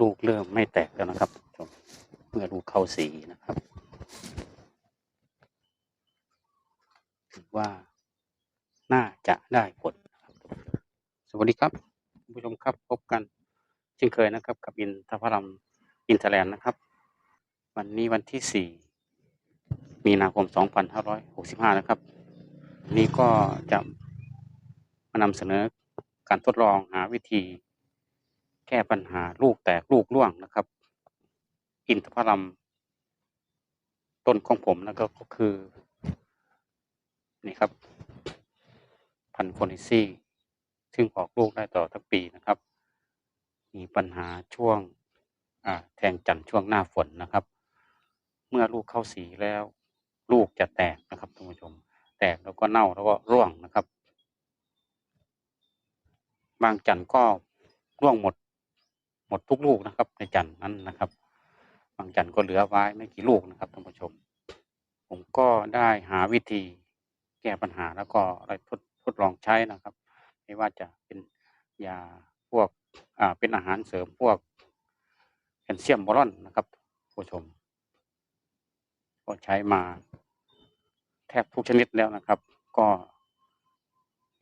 ลูกเริ่มไม่แตกแล้วนะครับท่านเมื่อลูกเข้าสีนะครับถือว่าน่าจะได้ผลสวัสดีครับท่านผู้ชมครับพบกันเช่นเคยนะครับ กับอินทพรัมอินเทอร์แลนด์นะครับ วันนี้วันที่สี่มีนาคมสองพันห้าร้อยหกสิบห้านะครับ นี่ก็จะมานำเสนอการทดลองหาวิธี แก้ปัญหาลูกแตกลูกร่วงนะครับ อินทผลัมต้นของผมแล้วก็คือ นี่ครับ พันโฟนิซี่ ซึ่งออกลูกได้ต่อทั้งปีนะครับ มีปัญหาช่วงแทงจันช่วงหน้าฝนนะครับ เมื่อลูกเข้าสีแล้ว ลูกจะแตกนะครับท่านผู้ชม แตกแล้วก็เน่าแล้วก็ร่วงนะครับ บางจันก็ร่วงหมด หมดทุกลูกนะครับ ในจันทร์นั้นนะครับบางจันทร์ก็เหลือไว้ไม่กี่ลูกนะครับท่านผู้ชม ผมก็ได้หาวิธีแก้ปัญหาแล้วก็ได้ทดทดลองใช้นะครับ ไม่ว่าจะเป็นยาพวกอ่าเป็นอาหารเสริมพวกแคลเซียมบอรอนนะครับผู้ชม ก็ใช้มาแทบทุกชนิดแล้วนะครับ ก็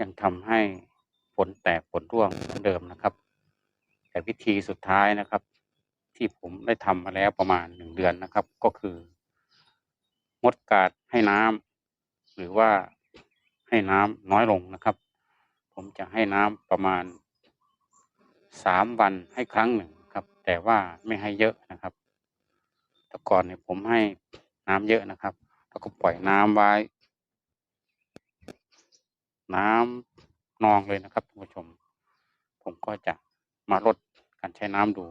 ยังทำให้ผลแตกผลร่วงเหมือนเดิมนะครับ แต่วิธีสุดท้ายนะครับ ที่ผมได้ทำมาแล้วประมาณหนึ่งเดือนนะครับ ก็คืองดการให้น้ำหรือว่าให้น้ำน้อยลงนะครับ ผมจะให้น้ำประมาณสามวันให้ครั้งหนึ่งครับ แต่ว่าไม่ให้เยอะนะครับแต่ก่อนเนี่ยผมให้น้ำเยอะนะครับ แล้วก็ปล่อยน้ำไว้ น้ำนองเลยนะครับท่านผู้ชม ผมก็จะมาลด การใช้น้ำดู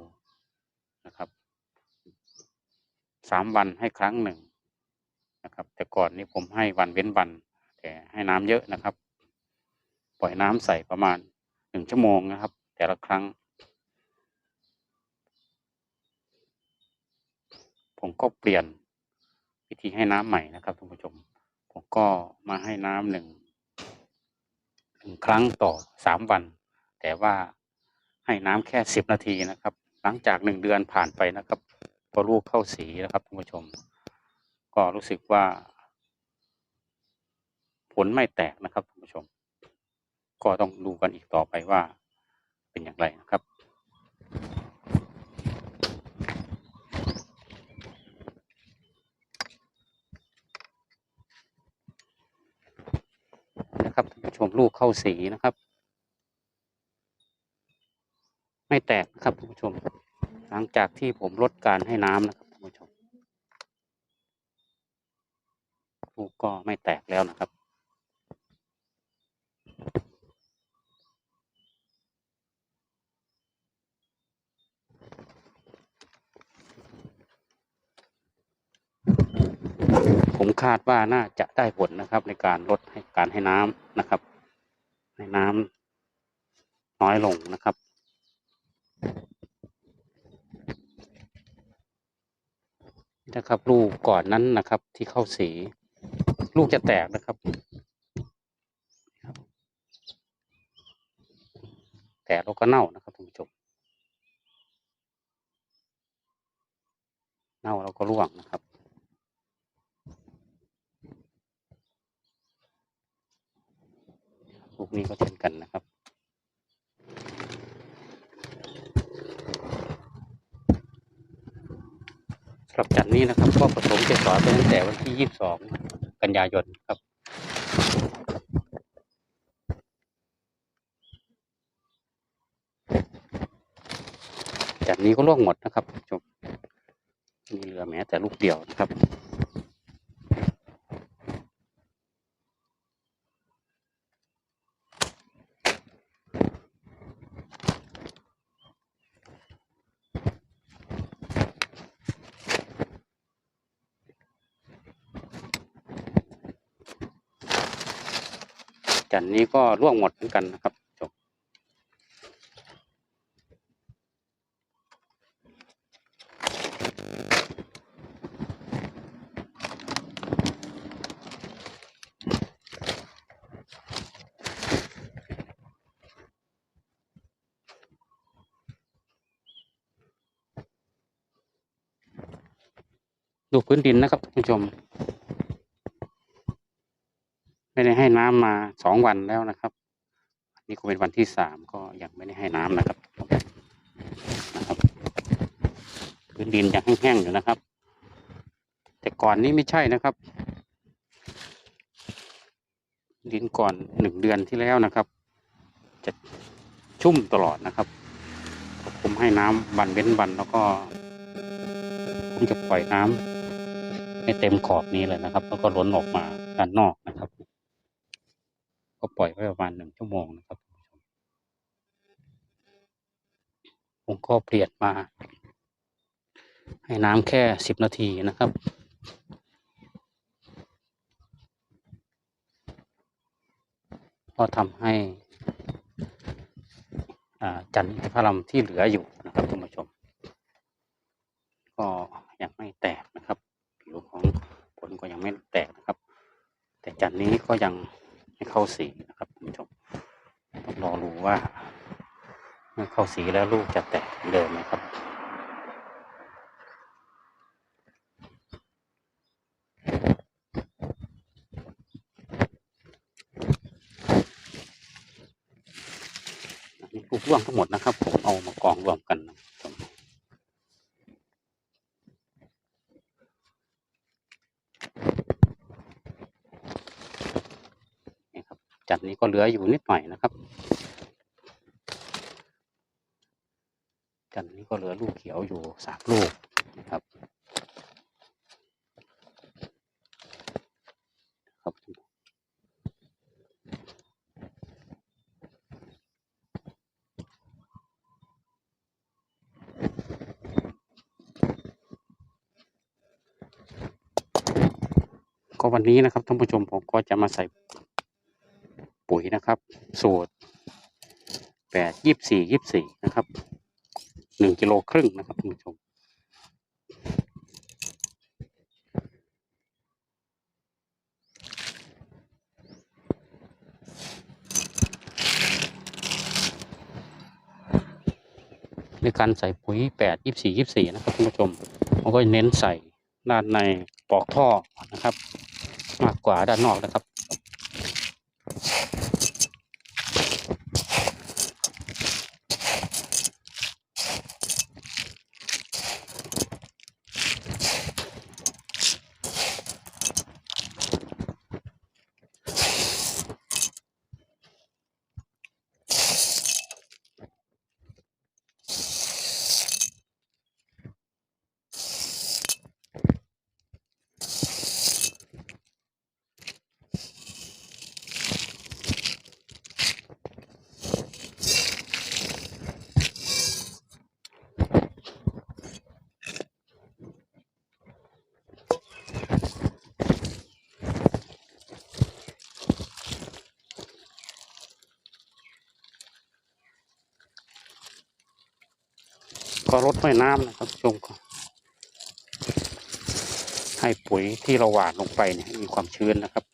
นะครับสามวันให้ครั้งหนึ่งนะครับ แต่ก่อนนี้ผมให้วันเว้นวัน แต่ให้น้ำเยอะนะครับ ปล่อยน้ำใส่ประมาณหนึ่งชั่วโมงนะครับ แต่ละครั้ง ผมก็เปลี่ยนวิธีให้น้ำใหม่นะครับท่านผู้ชม ผมก็มาให้น้ำหนึ่งหนึ่งครั้งต่อสามวัน แต่ว่า ให้น้ำแค่สิบนาทีนะครับ หลังจากหนึ่งเดือนผ่านไปนะครับพอลูกเข้าสีนะครับท่านผู้ชม ก็รู้สึกว่า ผลไม่แตกนะครับท่านผู้ชม ก็ต้องดูกันอีกต่อไปว่าเป็นอย่างไรนะครับนะครับท่านผู้ชมลูกเข้าสีนะครับ ไม่แตกนะครับท่านผู้ชม หลังจากที่ผมลดการให้น้ำนะครับท่านผู้ชมลูกก็ไม่แตกแล้วนะครับ ผมคาดว่าน่าจะได้ผลนะครับ ในการลดให้การให้น้ำนะครับ ให้น้ำน้อยลงนะครับ นะครับ ลูกก่อนนั้นนะครับ ที่เข้าสี ลูกจะแตกนะครับ แตกแล้วก็เน่านะครับท่านผู้ชมเน่าแล้วก็ร่วงนะครับลูกนี้ก็เช่นกันนะครับ สำหรับจันนี้นะครับ ก็ผสมเกสรตั้งแต่วันที่ 22 กันยายนครับจันนี้ก็ร่วงหมดนะครับชมมีเหลือแม้แต่ลูกเดียวนะครับ นี้ก็ร่วงหมดเหมือนกันนะครับจบดูพื้นดินนะครับคุณผู้ชม ไม่ได้ให้น้ำมาสองวันแล้วนะครับ นี่ก็เป็นวันที่สามก็ยังไม่ได้ให้น้ำนะครับนะครับพื้นดินยังแห้งๆอยู่นะครับ แต่ก่อนนี้ไม่ใช่นะครับ ดินก่อนหนึ่งเดือนที่แล้วนะครับ จะชุ่มตลอดนะครับ ผมให้น้ำวันเว้นวันแล้วก็ผมจะปล่อยน้ำให้เต็มขอบนี้เลยนะครับ แล้วก็ล้นออกมาด้านนอกนะครับ ก็ปล่อยไว้ประมาณหนึ่งชั่วโมงนะครับผมก็เปลี่ยนมา ให้น้ำแค่สิบนาทีนะครับ ก็ทำให้จันทร์อินทผลัมที่เหลืออยู่นะครับท่านผู้ชม ก็ยังไม่แตกนะครับผิวของผลก็ยังไม่แตกนะครับ แต่จันทร์นี้ก็ยัง เข้าสีนะครับคุณผู้ชมต้องรอดูว่าเมื่อเข้าสีแล้วลูกจะแตกเดิมไหมครับลูกร่วงทั้งหมดนะครับ ผมเอามากองรวมกันนะครับนี่ครับ จัดนี้ก็เห ลืออยู่นิดหน่อยนะครับจันนี้ก็เหลือลูกเขียวอยู่สามลูกนะครับครับก็วันนี้นะครับท่านผู้ชมผมก็จะมาใส่ ปุ๋ยนะครับ สูตรแปดยี่สี่ยี่สี่นะครับหนึ่งกิโลครึ่งนะครับท่านผู้ชมในการใส่ปุ๋ยแปดยี่สี่ยี่สี่นะครับท่านผู้ชมผมก็เน้นใส่ด้านในปลอกท่อนะครับ มากกว่าด้านนอกนะครับ ก็ลดด้วยน้ำนะครับชมก็ให้ปุ๋ยที่เราหว่านลงไปเนี่ยมีความชื้นนะครับ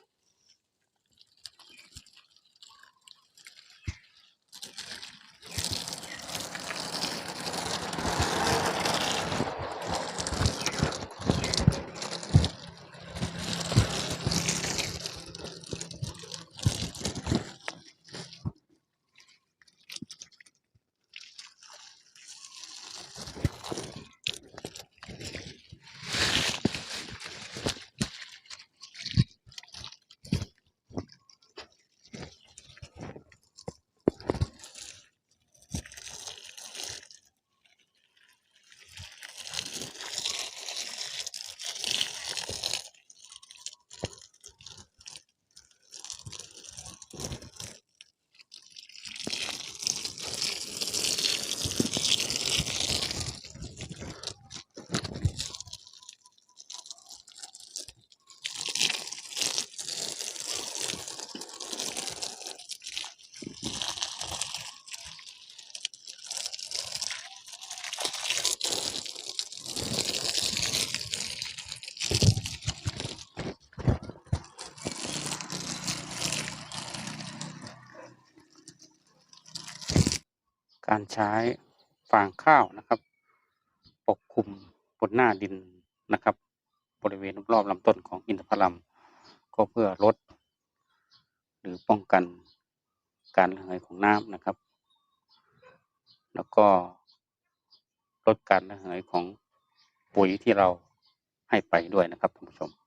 การใช้ฟางข้าวนะครับ ปกคลุมบนหน้าดินนะครับ บริเวณรอบลำต้นของอินทผลัมก็เพื่อลด หรือป้องกันการระเหยของน้ำนะครับ แล้วก็ลดการระเหยของปุ๋ยที่เราให้ไปด้วยนะครับท่านผู้ชม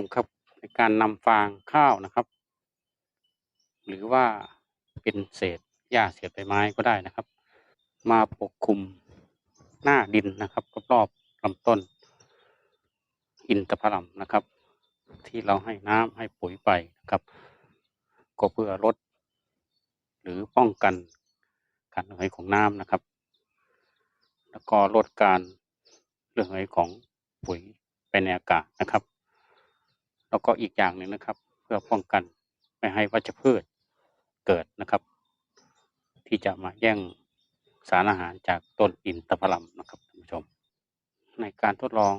ชมครับในการนำฟางข้าวนะครับ หรือว่าเป็นเศษหญ้าเศษใบไม้ก็ได้นะครับ มาปกคลุมหน้าดินนะครับรอบๆลำต้น อินทผลัมนะครับ ที่เราให้น้ำให้ปุ๋ยไปนะครับ ก็เพื่อลดหรือป้องกันการระเหยของน้ำนะครับ แล้วก็ลดการระเหยของปุ๋ยไปในอากาศนะครับ แล้วก็อีกอย่างหนึ่งนะครับ เพื่อป้องกันไม่ให้วัชพืชเกิดนะครับ ที่จะมาแย่งสารอาหารจากต้นอินทผลัมนะครับท่านผู้ชม ในการทดลอง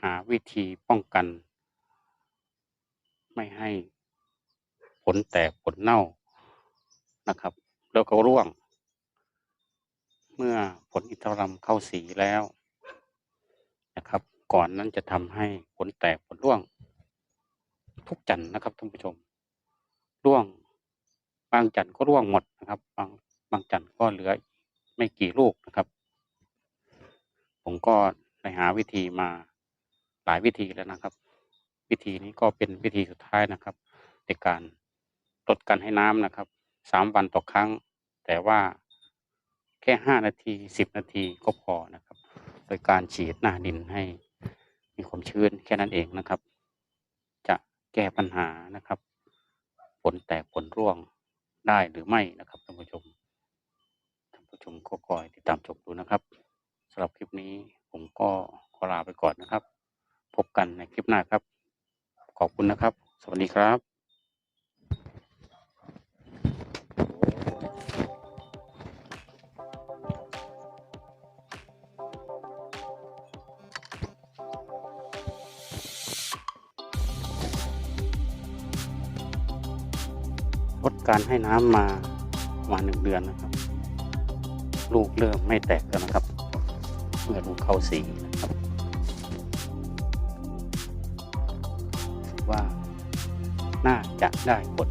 หาวิธีป้องกัน ไม่ให้ผลแตกผลเน่านะครับ แล้วก็ร่วง เมื่อผลอินทผลัมเข้าสีแล้วนะครับ ก่อนนั้นจะทำให้ผลแตกผลร่วง ทุกจันทร์นะครับท่านผู้ชม ร่วง บางจันทร์ก็ร่วงหมดนะครับ บางบางจันทร์ก็เหลือไม่กี่ลูกนะครับ ผมก็ได้หาวิธีมาหลายวิธีแล้วนะครับ วิธีนี้ก็เป็นวิธีสุดท้ายนะครับ ในการลดการให้น้ำนะครับสามวันต่อครั้ง แต่ว่าแค่ห้านาทีสิบนาทีก็พอนะครับ โดยการฉีดหน้าดินให้มีความชื้นแค่นั้นเองนะครับ แก้ปัญหานะครับ ผลแตกผลร่วงได้หรือไม่นะครับท่านผู้ชมท่านผู้ชมก็คอยติดตามชมดูนะครับสำหรับคลิปนี้ผมก็ขอลาไปก่อนนะครับ พบกันในคลิปหน้าครับ ขอบคุณนะครับ สวัสดีครับ การให้น้ำมาประมาณหนึ่งเดือนนะครับ ลูกเริ่มไม่แตกแล้วนะครับ เมื่อลูกเข้าสีนะครับ ว่าน่าจะได้ผล